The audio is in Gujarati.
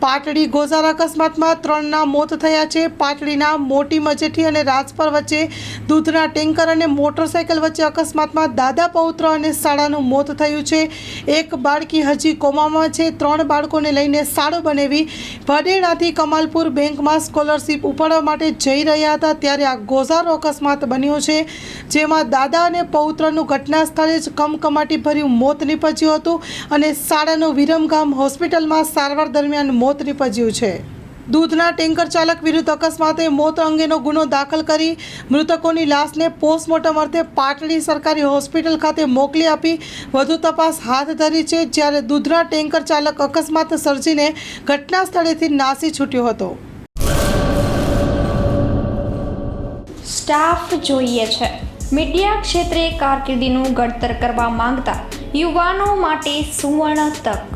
પાટડી ગોઝાર અકસ્માતમાં ત્રણના મોત થયા છે. પાટડીના મોટી મજેઠી અને રાજપર વચ્ચે દૂધના ટેન્કર અને મોટરસાયકલ વચ્ચે અકસ્માતમાં દાદા, પૌત્ર અને શાળાનું મોત થયું છે. એક બાળકી હજી કોમામાં છે. ત્રણ બાળકોને લઈને શાળો બનાવી વડેણાથી કમાલપુર બેંકમાં સ્કોલરશીપ ઉપાડવા માટે જઈ રહ્યા હતા ત્યારે આ ગોઝારો અકસ્માત બન્યો છે. જેમાં દાદા અને પૌત્રનું ઘટના સ્થળે જ કમકમાટી ભર્યું મોત નીપજ્યું હતું અને શાળાનું વિરમગામ હોસ્પિટલમાં સારવાર દરમિયાન મોત નીપજ્યું છે. દૂધના ટેન્કર ચાલક વિરુદ્ધ અકસ્માતે મોત અંગેનો ગુનો દાખલ કરી મૃતકોની લાશને પોસ્ટમોર્ટમ અર્થે પાટડી સરકારી હોસ્પિટલ ખાતે મોકલી આપી વધુ તપાસ હાથ ધરી છે, જ્યારે દૂધના ટેન્કર ચાલક અકસ્માત સર્જીને ઘટના સ્થળેથી નાસી છૂટ્યો હતો. સ્ટાફ જોઈએ છે. મીડિયા ક્ષેત્રે કારકિર્દીનું ઘડતર કરવા માંગતા યુવાનો માટે સુવર્ણ તક.